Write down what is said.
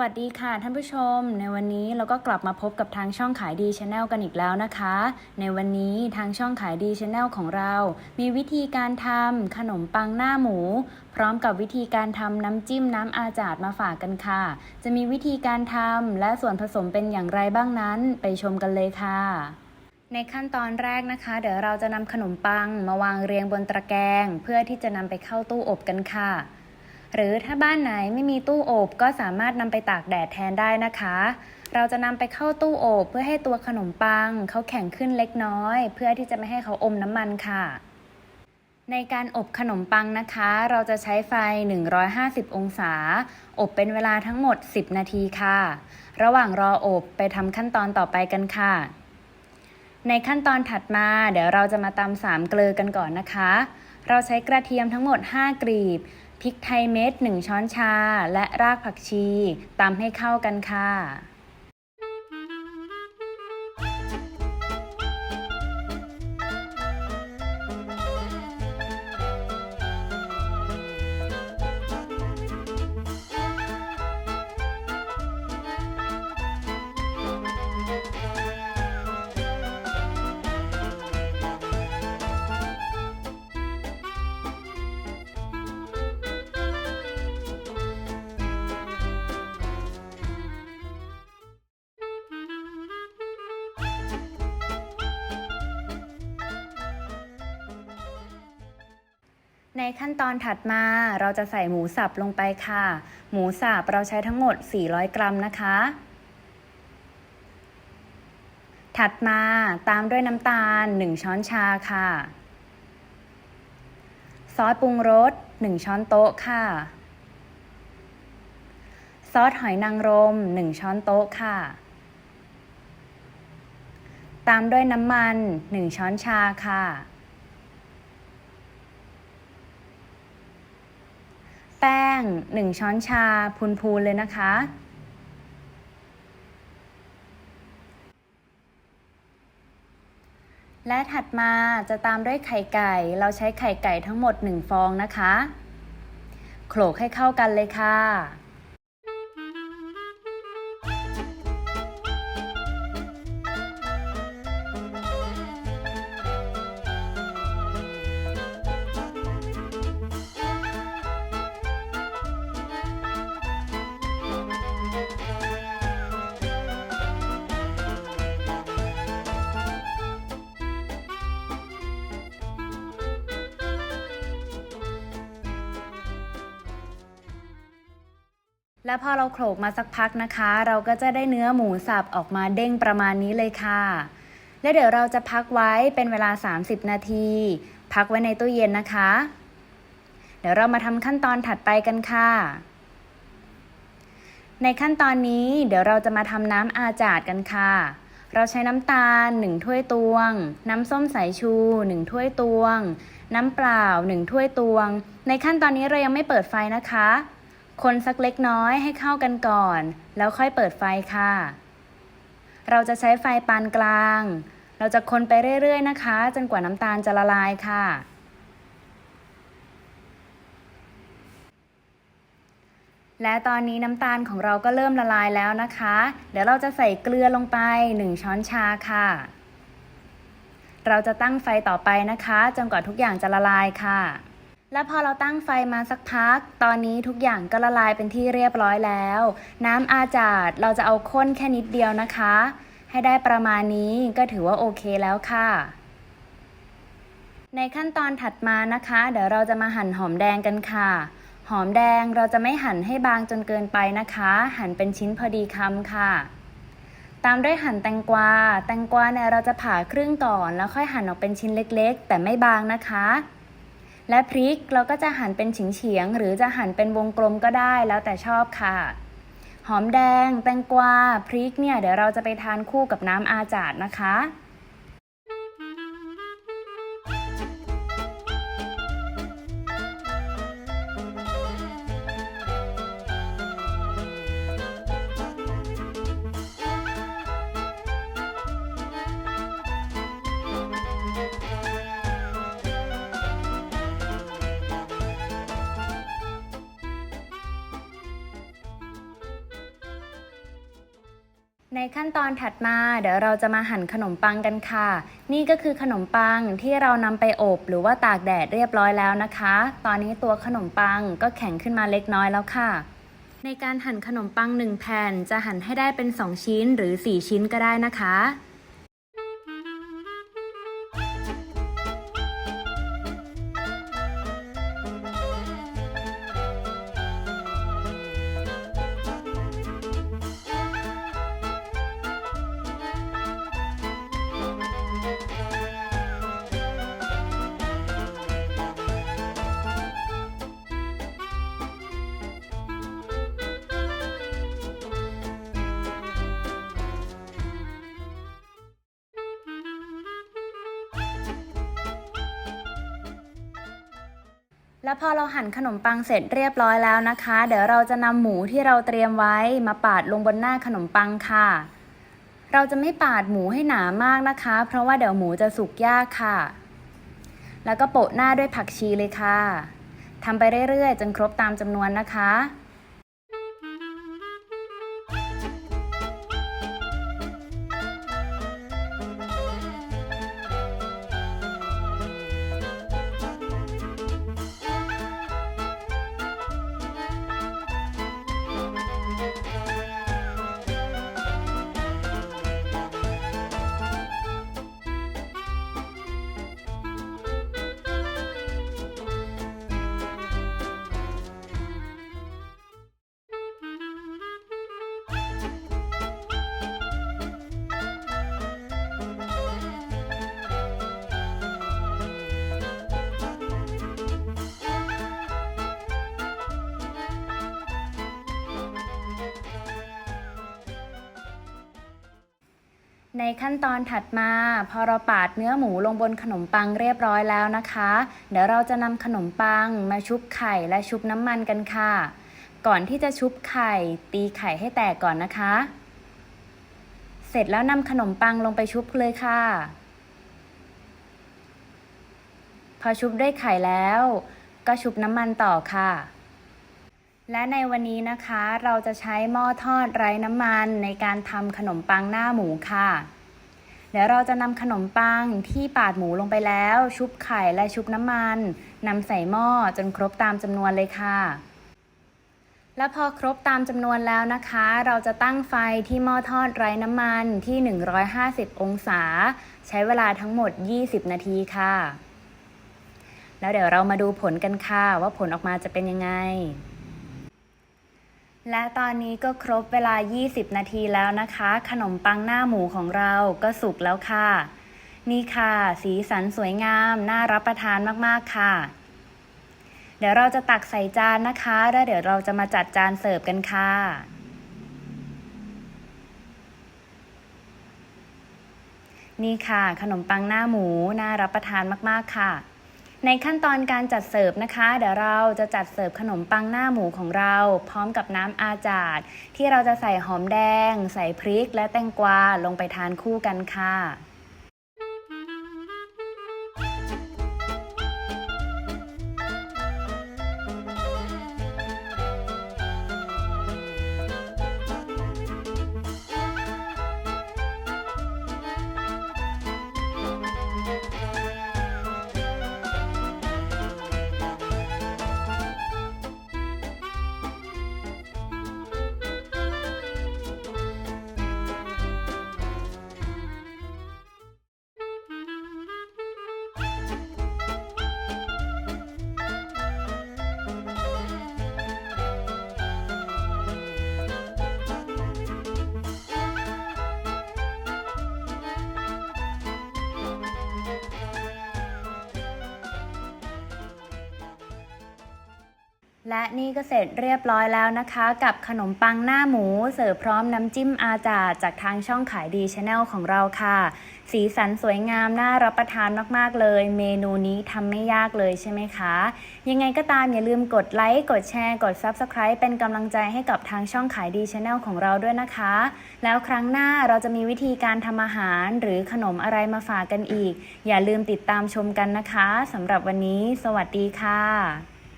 วัสดีค่ะท่านผู้ชม ในวันนี้เราก็กลับมาพบกับทางช่องขายดีชาแนลกันอีกแล้วนะคะ ในวันนี้ทางช่องขายดีชาแนลของเรา มีวิธีการทำขนมปังหน้าหมู พร้อมกับวิธีการทำน้ำจิ้มน้ำอาจาดมาฝากกันค่ะ จะมีวิธีการทำและส่วนผสมเป็นอย่างไรบ้างนั้น ไปชมกันเลยค่ะในขั้นตอนแรกนะคะ เดี๋ยวเราจะนำขนมปังมาวางเรียงบนตะแกรง เพื่อที่จะนำไปเข้าตู้อบกันค่ะ หรือถ้าบ้านไหนไม่มีตู้อบก็สามารถนำไปตากแดดแทนได้นะคะ เราจะนำไปเข้าตู้อบเพื่อให้ตัวขนมปังเขาแข็งขึ้นเล็กน้อย เพื่อที่จะไม่ให้เขาอมน้ำมันค่ะ ในการอบขนมปังนะคะ เราจะใช้ไฟ 150 องศา อบเป็นเวลาทั้งหมด 10 นาทีค่ะ ระหว่างรออบไปทำขั้นตอนต่อไปกันค่ะในขั้นตอนถัดมาเดี๋ยวเราจะมาตำสามเกลือกันก่อนนะคะ เราใช้กระเทียมทั้งหมด 5กรีบ พริกไทยเม็ด1ช้อนชา และรากผักชีตำให้เข้ากันค่ะ ในขั้นตอนถัดมาเราจะใส่หมูสับลงไปค่ะ หมูสับเราใช้ทั้งหมด 400 กรัมนะคะ ถัดมาตามด้วยน้ำตาล 1 ช้อนชาค่ะ ซอสปรุงรส 1 ช้อนโต๊ะค่ะ ซอสหอยนางรม 1 ช้อนโต๊ะค่ะ ตามด้วยน้ำมัน 1 ช้อนชาค่ะ แป้ ง 1 ช้อนชาพูนๆเลยนะคะ และถัดมาจะตามด้วยไข่ไก่ เราใช้ไข่ไก่ทั้งหมด 1 ฟองนะคะ โขลกให้เข้ากันเลยค่ะ แล้วพอเราโขลกมาสักพักนะคะ เราก็จะได้เนื้อหมูสับออกมาเด้งประมาณนี้เลยค่ะ และเดี๋ยวเราจะพักไว้เป็นเวลา 30 นาที พักไว้ในตู้เย็นนะคะ เดี๋ยวเรามาทำขั้นตอนถัดไปกันค่ะ ในขั้นตอนนี้เดี๋ยวเราจะมาทำน้ำอาจาดกันค่ะ เราใช้น้ำตาล 1 ถ้วยตวง น้ำส้มสายชู 1 ถ้วยตวง น้ำเปล่า 1 ถ้วยตวง ในขั้นตอนนี้เรายังไม่เปิดไฟนะคะ คนสักเล็กน้อยให้เข้ากันก่อน แล้วค่อยเปิดไฟค่ะ เราจะใช้ไฟปานกลาง เราจะคนไปเรื่อยๆนะคะ จนกว่าน้ำตาลจะละลายค่ะ และตอนนี้น้ำตาลของเราก็เริ่มละลายแล้วนะคะ เดี๋ยวเราจะใส่เกลือลงไป 1 ช้อนชาค่ะ เราจะตั้งไฟต่อไปนะคะ จนกว่าทุกอย่างจะละลายค่ะ และพอเราตั้งไฟมาสักพัก ตอนนี้ทุกอย่างก็ละลายเป็นที่เรียบร้อยแล้ว น้ำอาจาดเราจะเอาข้นแค่นิดเดียวนะคะ ให้ได้ประมาณนี้ก็ถือว่าโอเคแล้วค่ะ ในขั้นตอนถัดมานะคะ เดี๋ยวเราจะมาหั่นหอมแดงกันค่ะ หอมแดงเราจะไม่หั่นให้บางจนเกินไปนะคะ หั่นเป็นชิ้นพอดีคำค่ะ ตามด้วยหั่นแตงกวา แตงกวาเนี่ยเราจะผ่าครึ่งก่อน แล้วค่อยหั่นออกเป็นชิ้นเล็ก ๆ แต่ไม่บางนะคะ และพริกเราก็จะหั่นเป็นเฉียงๆหรือจะหั่นเป็นวงกลมก็ได้แล้วแต่ชอบค่ะ หอมแดง แตงกวาพริกเนี่ยเดี๋ยวเราจะไปทานคู่กับน้ำอาจาดนะคะ ในขั้นตอนถัดมาเดี๋ยวเราจะมาหั่นขนมปังกันค่ะ นี่ก็คือขนมปังที่เรานำไปอบหรือว่าตากแดดเรียบร้อยแล้วนะคะ ตอนนี้ตัวขนมปังก็แข็งขึ้นมาเล็กน้อยแล้วค่ะ ในการหั่นขนมปัง 1 แผ่นจะหั่นให้ได้เป็น 2 ชิ้นหรือ 4 ชิ้นก็ได้นะคะ แล้วพอเราหั่นขนมปังเสร็จเรียบร้อยแล้วนะคะ เดี๋ยวเราจะนำหมูที่เราเตรียมไว้มาปาดลงบนหน้าขนมปังค่ะ เราจะไม่ปาดหมูให้หนามากนะคะ เพราะว่าเดี๋ยวหมูจะสุกยากค่ะ แล้วก็โปะหน้าด้วยผักชีเลยค่ะทำไปเรื่อยๆ จนครบตามจำนวนนะคะ ในขั้นตอนถัดมา พอเราปาดเนื้อหมูลงบนขนมปังเรียบร้อยแล้วนะคะ เดี๋ยวเราจะนำขนมปังมาชุบไข่และชุบน้ำมันกันค่ะ ก่อนที่จะชุบไข่ ตีไข่ให้แตกก่อนนะคะ เสร็จแล้วนำขนมปังลงไปชุบเลยค่ะ พอชุบด้วยไข่แล้ว ก็ชุบน้ำมันต่อค่ะ และในวันนี้นะคะเราจะใช้หม้อทอดไร้น้ำมันในการทำขนมปังหน้าหมูค่ะ เดี๋ยวเราจะนำขนมปังที่ปาดหมูลงไปแล้ว ชุบไข่และชุบน้ำมันนำใส่หม้อจนครบตามจำนวนเลยค่ะ และพอครบตามจำนวนแล้วนะคะ เราจะตั้งไฟที่หม้อทอดไร้น้ำมันที่ 150 องศา ใช้เวลาทั้งหมด 20 นาทีค่ะ แล้วเดี๋ยวเรามาดูผลกันค่ะว่าผลออกมาจะเป็นยังไง และตอนนี้ก็ครบเวลา 20 นาทีแล้วนะคะ ขนมปังหน้าหมูของเราก็สุกแล้วค่ะ นี่ค่ะ สีสันสวยงาม น่ารับประทานมากๆค่ะ เดี๋ยวเราจะตักใส่จานนะคะ แล้วเดี๋ยวเราจะมาจัดจานเสิร์ฟกันค่ะนี่ค่ะ ขนมปังหน้าหมู น่ารับประทานมาก ๆ ค่ะ ในขั้นตอนการจัดเสิร์ฟนะคะ เดี๋ยวเราจะจัดเสิร์ฟขนมปังหน้าหมูของเรา พร้อมกับน้ำอาจาดที่เราจะใส่หอมแดง ใส่พริกและแตงกวาลงไปทานคู่กันค่ะ และนี่ก็เสร็จเรียบร้อยแล้วนะคะ กับขนมปังหน้าหมู เสิร์ฟพร้อมน้ำจิ้มอาจาจากทางช่องขายดีชาแนลของเราค่ะ สีสันสวยงามน่ารับประทานมาก ๆ เลย เมนูนี้ทำไม่ยากเลยใช่ไหมคะ ยังไงก็ตามอย่าลืมกดไลค์กดแชร์ กด Subscribe เป็นกำลังใจให้กับทางช่องขายดีชาแนลของเราด้วยนะคะ แล้วครั้งหน้าเราจะมีวิธีการทำอาหารหรือขนมอะไรมาฝากกันอีก อย่าลืมติดตามชมกันนะคะสำหรับวันนี้ สวัสดีค่ะ